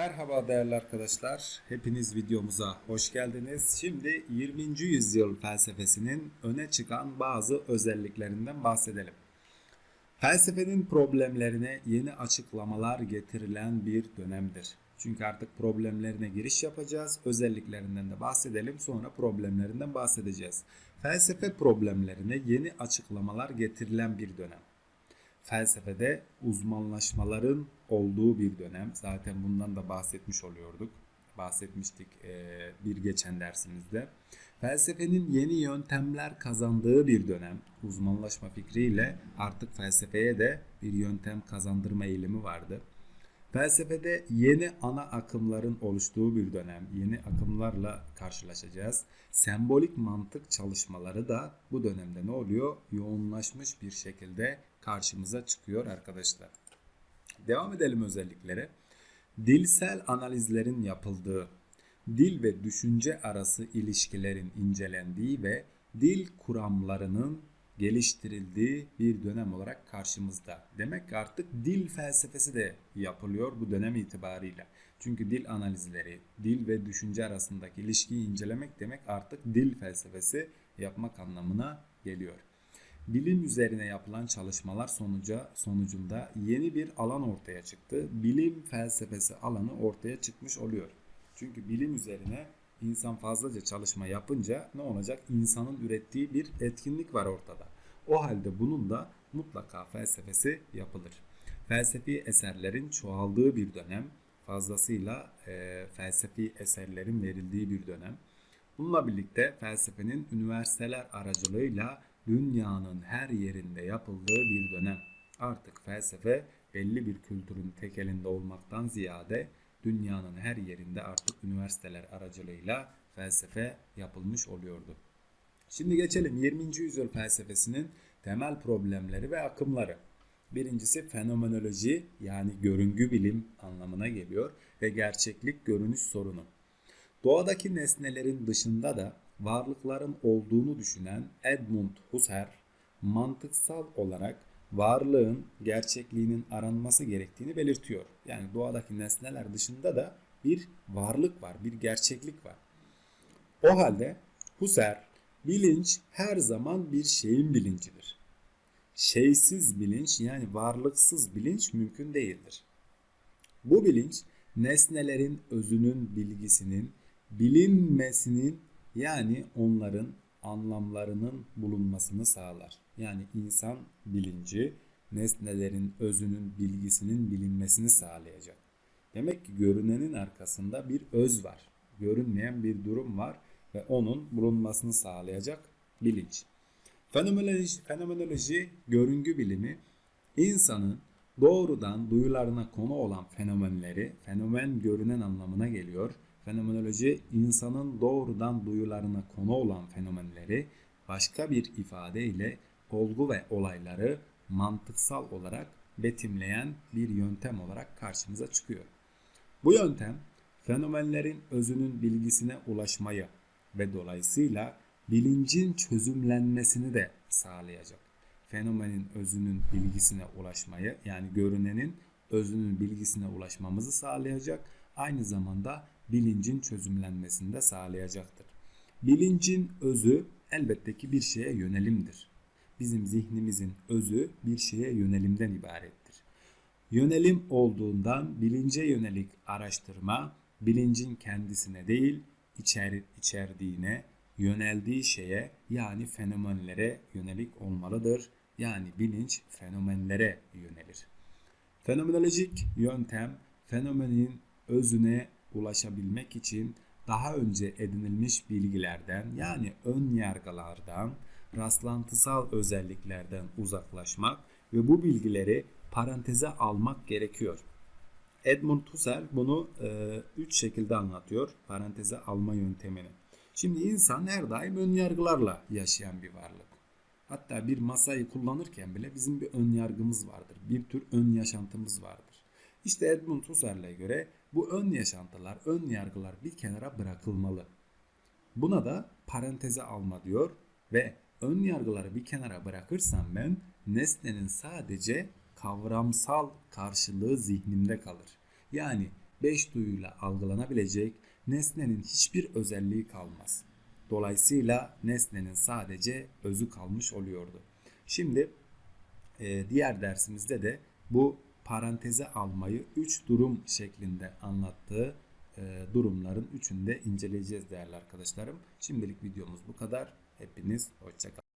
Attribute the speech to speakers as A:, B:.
A: Merhaba değerli arkadaşlar. Hepiniz videomuza hoş geldiniz. Şimdi 20. yüzyıl felsefesinin öne çıkan bazı özelliklerinden bahsedelim. Felsefenin problemlerine yeni açıklamalar getirilen bir dönemdir. Çünkü artık problemlerine giriş yapacağız. Özelliklerinden de bahsedelim. Sonra problemlerinden bahsedeceğiz. Felsefe problemlerine yeni açıklamalar getirilen bir dönem felsefede uzmanlaşmaların olduğu bir dönem. Zaten bundan da bahsetmiş oluyorduk. Bahsetmiştik bir geçen dersimizde. Felsefenin yeni yöntemler kazandığı bir dönem. Uzmanlaşma fikriyle artık felsefeye de bir yöntem kazandırma eğilimi vardı. Felsefede yeni ana akımların oluştuğu bir dönem. Yeni akımlarla karşılaşacağız. Sembolik mantık çalışmaları da bu dönemde ne oluyor? Yoğunlaşmış bir şekilde karşımıza çıkıyor arkadaşlar. Devam edelim özelliklere. Dilsel analizlerin yapıldığı, dil ve düşünce arası ilişkilerin incelendiği ve dil kuramlarının geliştirildiği bir dönem olarak karşımızda. Demek ki artık dil felsefesi de yapılıyor bu dönem itibarıyla. Çünkü dil analizleri, dil ve düşünce arasındaki ilişkiyi incelemek demek artık dil felsefesi yapmak anlamına geliyor. Bilim üzerine yapılan çalışmalar sonuca sonucunda yeni bir alan ortaya çıktı. Bilim felsefesi alanı ortaya çıkmış oluyor. Çünkü bilim üzerine insan fazlaca çalışma yapınca ne olacak? İnsanın ürettiği bir etkinlik var ortada. O halde bunun da mutlaka felsefesi yapılır. Felsefi eserlerin çoğaldığı bir dönem, fazlasıyla e, felsefi eserlerin verildiği bir dönem. Bununla birlikte felsefenin üniversiteler aracılığıyla dünyanın her yerinde yapıldığı bir dönem. Artık felsefe belli bir kültürün tekelinde olmaktan ziyade dünyanın her yerinde artık üniversiteler aracılığıyla felsefe yapılmış oluyordu. Şimdi geçelim 20. yüzyıl felsefesinin temel problemleri ve akımları. Birincisi fenomenoloji yani görüngü bilim anlamına geliyor ve gerçeklik görünüş sorunu. Doğadaki nesnelerin dışında da varlıkların olduğunu düşünen Edmund Husserl mantıksal olarak varlığın gerçekliğinin aranması gerektiğini belirtiyor. Yani doğadaki nesneler dışında da bir varlık var, bir gerçeklik var. O halde Husserl bilinç her zaman bir şeyin bilincidir. Şeysiz bilinç yani varlıksız bilinç mümkün değildir. Bu bilinç nesnelerin özünün bilgisinin bilinmesinin yani onların anlamlarının bulunmasını sağlar. Yani insan bilinci nesnelerin özünün bilgisinin bilinmesini sağlayacak. Demek ki görünenin arkasında bir öz var. Görünmeyen bir durum var ve onun bulunmasını sağlayacak bilinç. Fenomenoloji, fenomenoloji görüngü bilimi insanın doğrudan duyularına konu olan fenomenleri, fenomen görünen anlamına geliyor Fenomenoloji insanın doğrudan duyularına konu olan fenomenleri başka bir ifadeyle olgu ve olayları mantıksal olarak betimleyen bir yöntem olarak karşımıza çıkıyor. Bu yöntem fenomenlerin özünün bilgisine ulaşmayı ve dolayısıyla bilincin çözümlenmesini de sağlayacak. Fenomenin özünün bilgisine ulaşmayı yani görünenin özünün bilgisine ulaşmamızı sağlayacak. Aynı zamanda bilincin çözümlenmesini de sağlayacaktır. Bilincin özü elbette ki bir şeye yönelimdir. Bizim zihnimizin özü bir şeye yönelimden ibarettir. Yönelim olduğundan bilince yönelik araştırma bilincin kendisine değil içer, içerdiğine, yöneldiği şeye yani fenomenlere yönelik olmalıdır. Yani bilinç fenomenlere yönelir. Fenomenolojik yöntem fenomenin özüne ulaşabilmek için daha önce edinilmiş bilgilerden yani ön yargılardan, rastlantısal özelliklerden uzaklaşmak ve bu bilgileri paranteze almak gerekiyor. Edmund Husserl bunu e, üç şekilde anlatıyor paranteze alma yöntemini. Şimdi insan her daim ön yargılarla yaşayan bir varlık. Hatta bir masayı kullanırken bile bizim bir ön yargımız vardır. Bir tür ön yaşantımız vardır. İşte Edmund Husserl'e göre bu ön yaşantılar, ön yargılar bir kenara bırakılmalı. Buna da paranteze alma diyor ve ön yargıları bir kenara bırakırsam ben nesnenin sadece kavramsal karşılığı zihnimde kalır. Yani beş duyuyla algılanabilecek nesnenin hiçbir özelliği kalmaz. Dolayısıyla nesnenin sadece özü kalmış oluyordu. Şimdi e, diğer dersimizde de bu paranteze almayı 3 durum şeklinde anlattığı e, durumların üçünde inceleyeceğiz değerli arkadaşlarım. Şimdilik videomuz bu kadar. Hepiniz hoşçakalın.